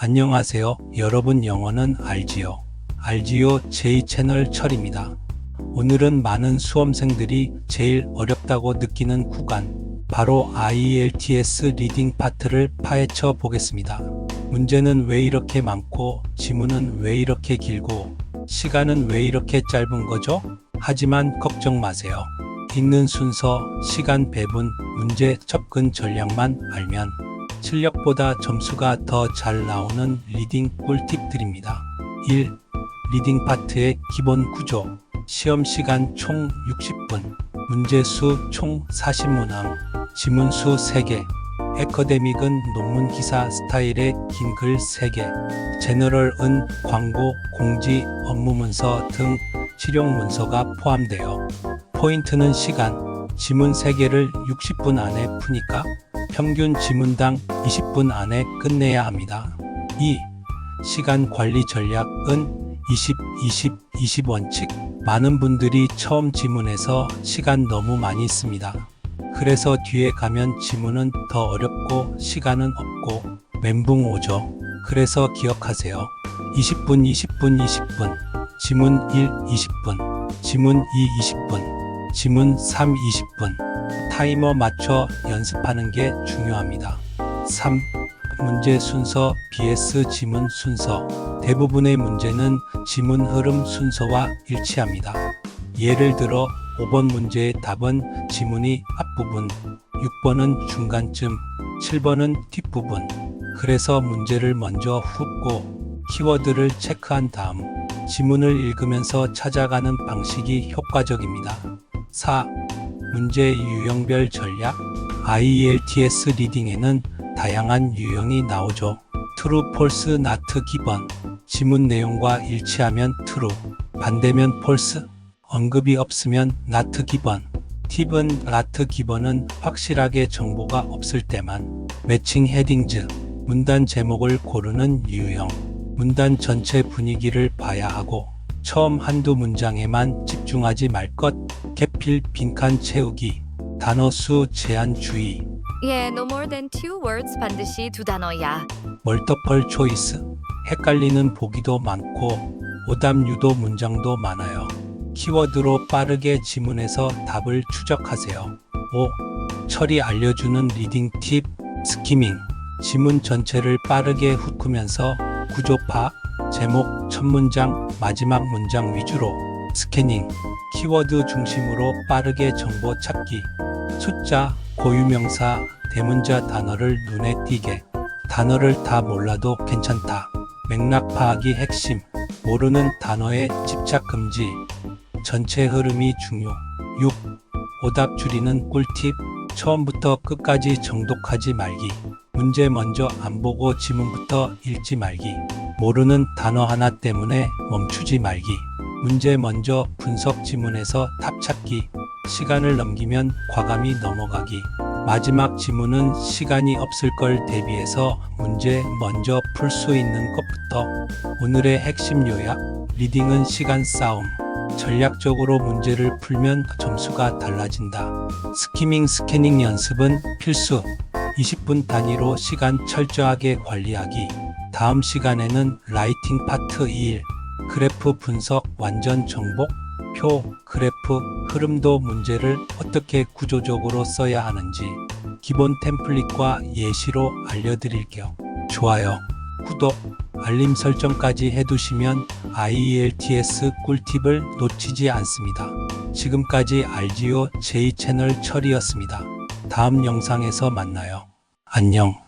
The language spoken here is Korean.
안녕하세요. 여러분 영어는 알지요? 알지요 제 채널 철입니다. 오늘은 많은 수험생들이 제일 어렵다고 느끼는 구간, 바로 IELTS 리딩 파트를 파헤쳐 보겠습니다. 문제는 왜 이렇게 많고, 지문은 왜 이렇게 길고, 시간은 왜 이렇게 짧은 거죠? 하지만 걱정 마세요. 읽는 순서, 시간 배분, 문제 접근 전략만 알면 실력보다 점수가 더 잘 나오는 리딩 꿀팁 드립니다. 1. 리딩 파트의 기본 구조. 시험 시간 총 60분. 문제 수 총 40문항. 지문 수 3개. 에커데믹은 논문 기사 스타일의 긴 글 3개. 제너럴은 광고, 공지, 업무 문서 등 실용 문서가 포함되어 포인트는 시간, 지문 3개를 60분 안에 푸니까 평균 지문당 20분 안에 끝내야 합니다. 2. 시간 관리 전략은 20, 20, 20 원칙. 많은 분들이 처음 지문에서 시간 너무 많이 씁니다. 그래서 뒤에 가면 지문은 더 어렵고 시간은 없고 멘붕 오죠. 그래서 기억하세요. 20분, 20분, 20분. 지문 1, 20분. 지문 2, 20분. 지문 3, 20분. 타이머 맞춰 연습하는 게 중요합니다. 3. 문제 순서 BS 지문 순서. 대부분의 문제는 지문 흐름 순서와 일치합니다. 예를 들어 5번 문제의 답은 지문이 앞부분, 6번은 중간쯤, 7번은 뒷부분. 그래서 문제를 먼저 훑고 키워드를 체크한 다음 지문을 읽으면서 찾아가는 방식이 효과적입니다. 4. 문제 유형별 전략 IELTS 리딩에는 다양한 유형이 나오죠. true, false, not given. 지문 내용과 일치하면 true, 반대면 false. 언급이 없으면 not given. 팁은 not given은 확실하게 정보가 없을 때만 매칭 헤딩즈, 문단 제목을 고르는 유형. 문단 전체 분위기를 봐야 하고 처음 한두 문장에만 집중하지 말 것. 개필 빈칸 채우기. 단어 수 제한 주의. 예, no more than two words 반드시 두 단어야. 멀터펄 초이스. 헷갈리는 보기도 많고 오답 유도 문장도 많아요. 키워드로 빠르게 지문에서 답을 추적하세요. 5. 철이 알려주는 리딩 팁 스키밍. 지문 전체를 빠르게 훑으면서 구조 파악, 제목, 첫 문장, 마지막 문장 위주로 스캐닝. 키워드 중심으로 빠르게 정보 찾기. 숫자, 고유명사, 대문자 단어를 눈에 띄게. 단어를 다 몰라도 괜찮다. 맥락 파악이 핵심. 모르는 단어에 집착 금지. 전체 흐름이 중요. 6. 오답 줄이는 꿀팁. 처음부터 끝까지 정독하지 말기. 문제 먼저 안 보고 지문부터 읽지 말기. 모르는 단어 하나 때문에 멈추지 말기. 문제 먼저 분석 지문에서 답 찾기. 시간을 넘기면 과감히 넘어가기. 마지막 지문은 시간이 없을 걸 대비해서 문제 먼저 풀 수 있는 것부터. 오늘의 핵심 요약. 리딩은 시간 싸움. 전략적으로 문제를 풀면 점수가 달라진다. 스키밍 스캐닝 연습은 필수. 20분 단위로 시간 철저하게 관리하기. 다음 시간에는 라이팅 파트 2일. 그래프 분석 완전 정복. 표, 그래프, 흐름도 문제를 어떻게 구조적으로 써야 하는지 기본 템플릿과 예시로 알려드릴게요. 좋아요, 구독, 알림 설정까지 해두시면 IELTS 꿀팁을 놓치지 않습니다. 지금까지 알지오 제 채널 철이었습니다. 다음 영상에서 만나요. 안녕.